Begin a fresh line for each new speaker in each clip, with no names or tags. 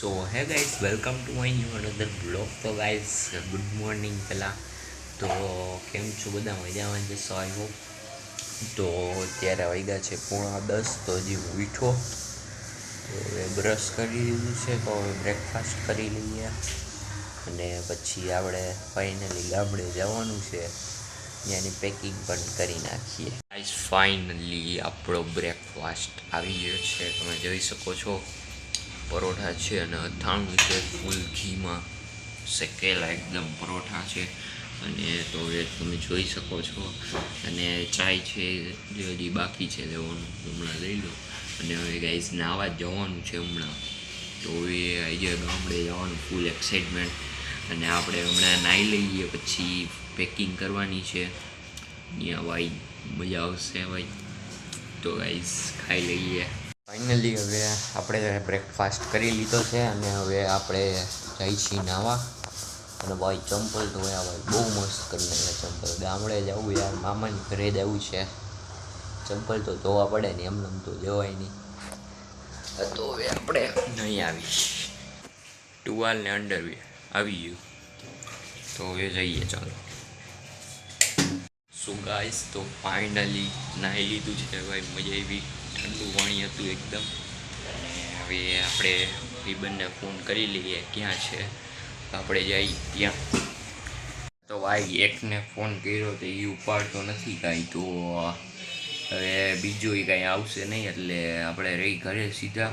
So hey guys welcome to my new another blog તો guys good morning પહેલાં તો, કેમ છો? બધા મજામાં જશો આઈ હોપ તો અત્યારે વાગ્યા છે પોણા દસ. તો હજી હું ઉઠો તો હવે બ્રશ કરી લીધું છે. તો હવે બ્રેકફાસ્ટ કરી લઈએ. અને પછી આપણે ફાઇનલી ગામડે જવાનું છે. ત્યાંની પેકિંગ પણ કરી નાખીએ. ગાઈઝ ફાઇનલી આપણો બ્રેકફાસ્ટ આવી ગયો છે. તમે જોઈ શકો છો. પરોઠા છે અને અથાણું છે, ફૂલ ઘીમાં, શેકેલા એકદમ પરોઠા છે. અને તો એ તમે જોઈ શકો છો. અને ચાય છે, જે હજી બાકી છે લેવાનું, હમણાં લઈ લો. અને હવે ગાઈસ નાવા જવાનું છે હમણાં. તો એ આજે ગામડે જવાનું ફૂલ એક્સાઇટમેન્ટ અને આપણે હમણાં નાહી લઈએ, પછી પેકિંગ કરવાની છે. અહીંયા ભાઈ, મજા આવશે ભાઈ. તો ગાઈસ ખાઈ લઈએ. ફાઇનલી હવે આપણે બ્રેકફાસ્ટ કરી લીધો છે અને હવે આપણે જઈ છીએ નાવા. અને ભાઈ ચંપલ ધોયા ભાઈ બહુ મસ્ત કરી નાખ્યા ચંપલ. ગામડે જવું યાર, મામાની ઘરે જવું છે. ચંપલ તો ધોવા પડે ને એમને એમ તો જવાય નહીં. તો હવે આપણે નહીં આવી ટુવાલ ને અંડરવેર આવી ગયું. તો હવે જઈએ, ચાલો. સો ગાઈસ તો ફાઇનલી નાહી લીધું છે ભાઈ. મજા આવી. ઠંડુ પાણી હતું એકદમ. અને હવે આપણે ભાઈબંધને ફોન કરી લઈએ, ક્યાં છે? આપણે જઈ ત્યાં. તો ભાઈ, એકને ફોન કર્યો તો એ ઉપાડતો નથી કાંઈ. તો હવે બીજો એ કાંઈ આવશે નહીં, એટલે આપણે રહી ઘરે સીધા.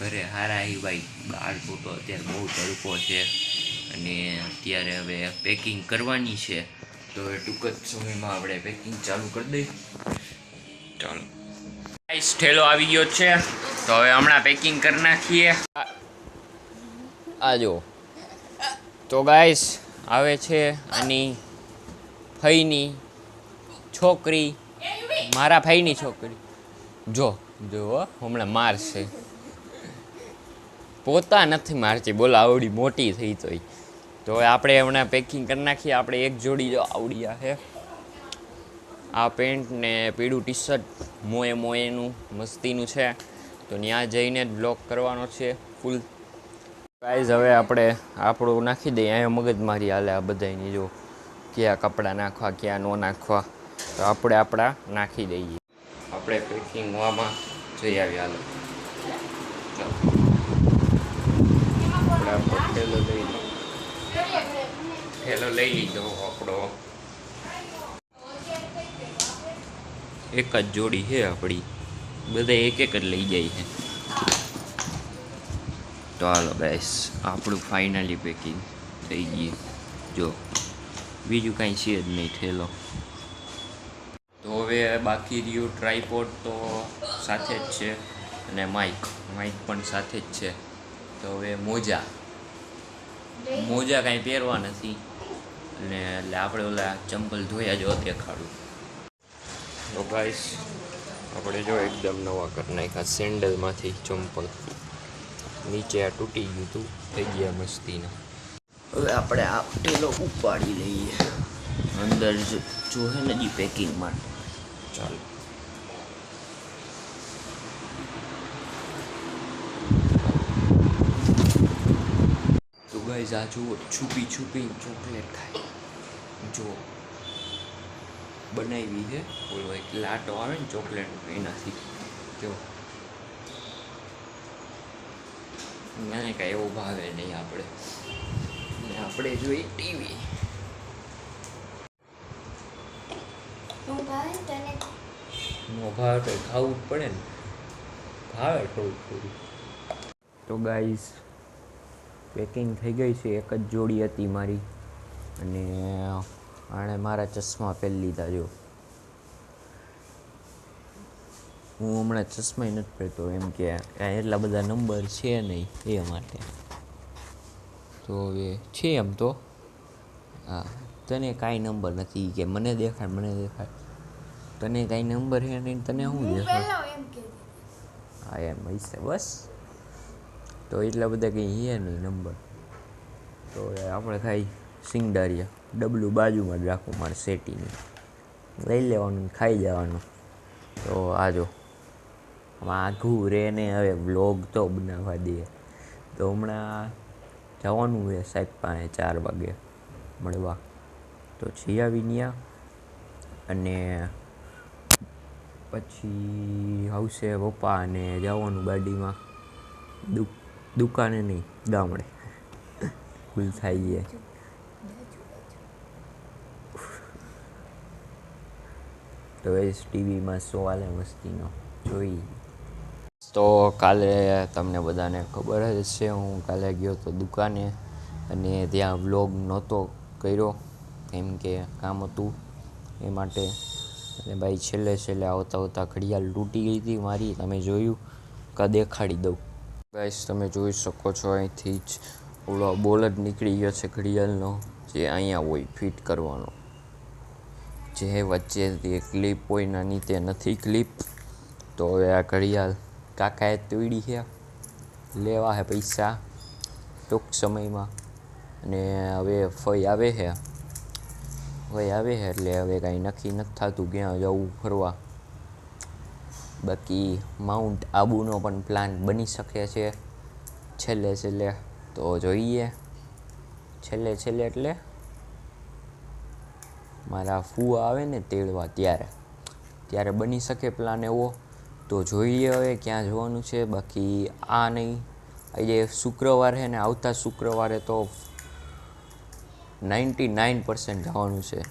ઘરે હારા એ ભાઈ. બહાર તો અત્યારે બહુ તડકો છે. અને અત્યારે હવે પેકિંગ કરવાની છે. તો ટૂંક જ સમયમાં આપણે પેકિંગ ચાલુ કરી દઈ ચાલો. ગાઈસ ઠેલો આવી ગયો છે. તો હવે હમણાં પેકિંગ કરી નાખીએ. આ જો તો ગાઈસ આવે છે આની ફઈની છોકરી. મારા ફઈની છોકરી. જો જો હમણાં મારશે. પોતા નથી મારતી, બોલો, આવડી મોટી થઈ તોય. તો આપણે હમણાં પેકિંગ કરી નાખીએ. આપણે એક જોડી જો આવડી છે આ પેન્ટ ને પીળું ટી શર્ટ મોએ મોએનું, મસ્તીનું છે. તો ત્યાં જઈને જ બ્લોક કરવાનો છે ફૂલ. પ્રાઇઝ હવે આપણે આપણું નાખી દઈએ. અહીંયા મગજમારી હાલે આ બધાની જો. કયા કપડાં નાખવા, ક્યાં ન નાખવા. તો આપણે આપણા નાખી દઈએ. આપણે પેકિંગ વામાં જઈ આવ્યા હાલો. આપણે થેલો લઈ લો. થેલો લઈ લીધો આપણો. એક જ જોડી છે આપણી બધા એક એક જ લઈ જાય છે. તો હાલો ગાઈસ આપણું ફાઇનલી પેકિંગ થઈ ગયું. જો, બીજું કાંઈ છે જ નહીં થેલો તો હવે બાકી રહ્યું ટ્રાયપોડ તો સાથે જ છે અને માઇક માઇક પણ સાથે જ છે. તો હવે મોજા. મોજા કાંઈ પહેરવા નથી. અને એટલે આપણે ઓલા ચંપલ ધોયા જો દેખાડું તો ગાઈસ આપણે જો એકદમ નવા કરી નાખ્યા સેન્ડલમાંથી ચંપલ. નીચે આ તૂટી ગયું હતું થઈ ગયા મસ્તીના. હવે આપણે આ ટેલો ઉપાડી લઈએ. અંદર જો- જોહે ને જી પેકિંગ માટે. ચાલો. તો ગાઈઝ આ જુઓ છુપી છુપી ચોકલેટ ખાય. જો બનાવી છે. ઓલો એક લાટો આવે ને ચોકલેટ એનાથી. જો. ના કાંઈ એવું ભાવે નહીં આપણે. ને આપણે જોઈએ ટીવી.
ને તને
નો ભાવે તો ખાવું જ પડે ને. ભાવે થોડું થોડું તો ગાઈઝ પેકિંગ થઈ ગઈ છે. એક જ જોડી હતી મારી. અને આણે મારા ચશ્મા પહેરી લીધા જો. હું હમણાં ચશ્મા નથી પહેરતો એમ કે એટલા બધા નંબર છે નહીં એ માટે. તો હવે છે એમ તો. હા તને કાંઈ નંબર નથી કે મને દેખાડ મને દેખાડ. તને કાંઈ નંબર છે નહીં તને શું
દેખાય
દેખાડ? હા એમ હશે બસ. તો એટલા બધા કંઈ છે નહીં નંબર. તો આપણે ખાઈ સિંગડારિયા ડબલું બાજુમાં જ રાખવું મારે સેટીની લઈ લેવાનું ખાઈ જવાનું. તો આજો આઘું રે ને હવે વ્લોગ તો બનાવવા દે. તો હમણાં જવાનું છે સાહેબ પાસે ચાર વાગે મળવા. તો છીએ વિનિયા અને પછી આવશે પપ્પા અને જવાનું ગાડીમાં. દુકાને નહીં, ગામડે. ભૂલ થાય છે. તો એ ટીવીમાં શો આલે મસ્તીનો. જોઈ. તો કાલે તમને બધાને ખબર જ છે, હું કાલે ગયો તો દુકાને અને ત્યાં વ્લોગ નહોતો કર્યો, કેમ કે કામ હતું એ માટે. અને ભાઈ છેલ્લે છેલ્લે આવતા આવતા ઘડિયાળ તૂટી ગઈ હતી મારી, તમે જોયું? કા દેખાડી દઉં. ગાઈસ તમે જોઈ શકો છો, અહીંથી જ ઓલો બોલ જ નીકળી ગયો છે ઘડિયાળનો, જે અહીંયા હોય ફિટ કરવાનો. જે વચ્ચે ક્લિપ હોય નાની તે નથી ક્લિપ તો હવે આ ઘડિયાળ કાકાએ તોડી છે. લેવા હે પૈસા. ટૂંક સમયમાં. અને હવે ફઈ આવે છે ફઈ આવે છે એટલે હવે કાંઈ નક્કી નથી થતું ક્યાં જવું ફરવા. બાકી માઉન્ટ આબુનો પણ પ્લાન બની શકે છે. છેલ્લે છેલ્લે તો જોઈએ. છેલ્લે છેલ્લે એટલે મારા ફૂવા આવે ને તેડવા ત્યારે. ત્યારે બની શકે પ્લાન એવો. તો જોઈએ હવે ક્યાં જવાનું છે. બાકી આ નહીં. આજે શુક્રવાર છે ને આવતા શુક્રવારે તો નાઇન્ટી નાઇન પર્સન્ટ જવાનું છે.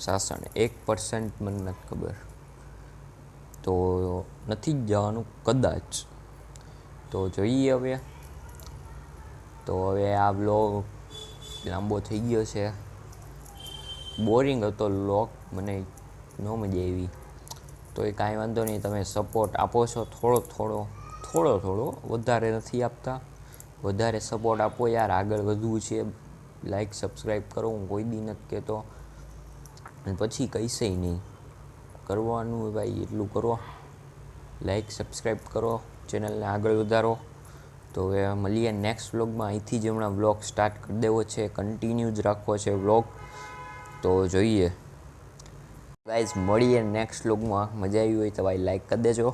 સાસણ એક પર્સન્ટ મને નથી ખબર. તો નથી જ જવાનું, કદાચ. તો જોઈએ હવે. તો હવે આ બ્લોગ લાંબો થઈ ગયો છે. બોરિંગ હતો લોક, મને ન મજા આવી. તો એ કાંઈ વાંધો નહીં, તમે સપોર્ટ આપો છો થોડો થોડો થોડો થોડો, વધારે નથી આપતા. વધારે સપોર્ટ આપો યાર, આગળ વધવું છે. લાઈક સબસ્ક્રાઈબ કરો, હું કોઈ દી નથી કહેતો. પછી કહીશે નહીં. કરવાનું ભાઈ, એટલું કરો. લાઈક સબસ્ક્રાઈબ કરો ચેનલને આગળ વધારો. તો હવે મળીએ નેક્સ્ટ વ્લોગમાં અહીંથી જ હમણાં વ્લોગ સ્ટાર્ટ કરી દેવો છે. કન્ટિન્યુ જ રાખવો છે વ્લોગ તો જોઈએ. ગાઈઝ મળીએ નેક્સ્ટ વ્લોગમાં મજા આવી હોય તો ભાઈ લાઈક કરી દેજો.